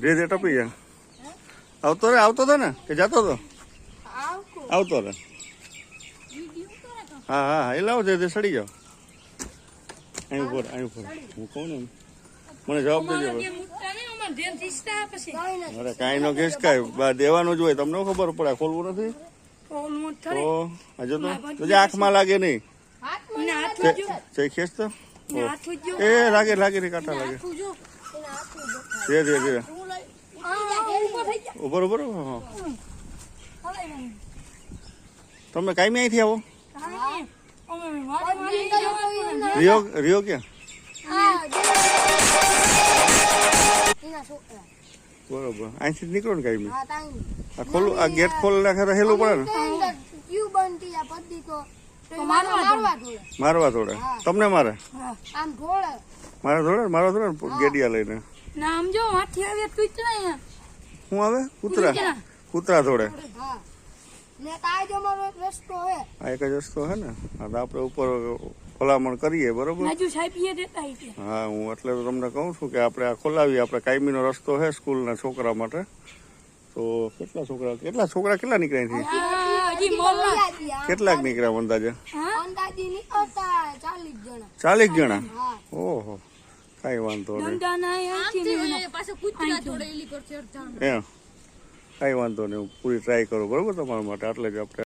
ધીરે ધીરે ટપી જાય આવતો રે આવતો હતો ને કે જતો હતો આવતો. રે. હા હા હા એ લાવો ધીરે ધીરે સડી જાઓ. અહીં ઉપર અહીં ઉપર હું કહું ને મને જવાબ દેજો. અરે કાંઈ નો કેસ કાંઈ. બા દેવાનું જ હોય તમને ખબર પડે ખોલવું નથી? તો હજુ તો આંખમાં લાગે નહીં. ને ખેસ તે- ને એ લાગે લાગે રે કાંટા લાગે. ધીરે ધીરે ધીરે. ઉભર ઉભર હા તમે કાંઈ અહીંથી આવો? રિયો રિયો ક્યાં બરોબર. અહીંથી નીકળો ને કાયમી. આ ખોલું આ ગેટ ખોલ નાખે રહેલું પડે ને. મારવા. થોડે તમને મારે? આમ ઢોળે મારે થોડે મારવા થોડે ને ગેડિયા લઈને? ના આમ જો માથી આવે અહીંયા. શું આવે? કૂતરા? કૂતરા. કૂતરા થોડે હા. હે. આ એક જ રસ્તો હે ને? હા તો આપણે ઉપર ભલામણ કરીએ બરોબર? હા હું એટલે તો તમને કહું છું કે આપણે આ ખોલાવીએ. આપણે કાયમીનો રસ્તો છે સ્કૂલના છોકરા માટે. તો કેટલા છોકરા કેટલા છોકરા કેટલા નીકળ્યા હા મોલના કેટલાક નીકળ્યા અંદાજે? ચાલીસ જણા. ઓહો કાંઈ વાંધો નહીં. કઈ અહીંથી ને એના. પાછું કૂતરા જોડે એલી પર ચડતા એમ. કાંઈ વાંધો નહીં હું પૂરી ટ્રાય કરું બરોબર? તમારા માટે એટલે જ આપણે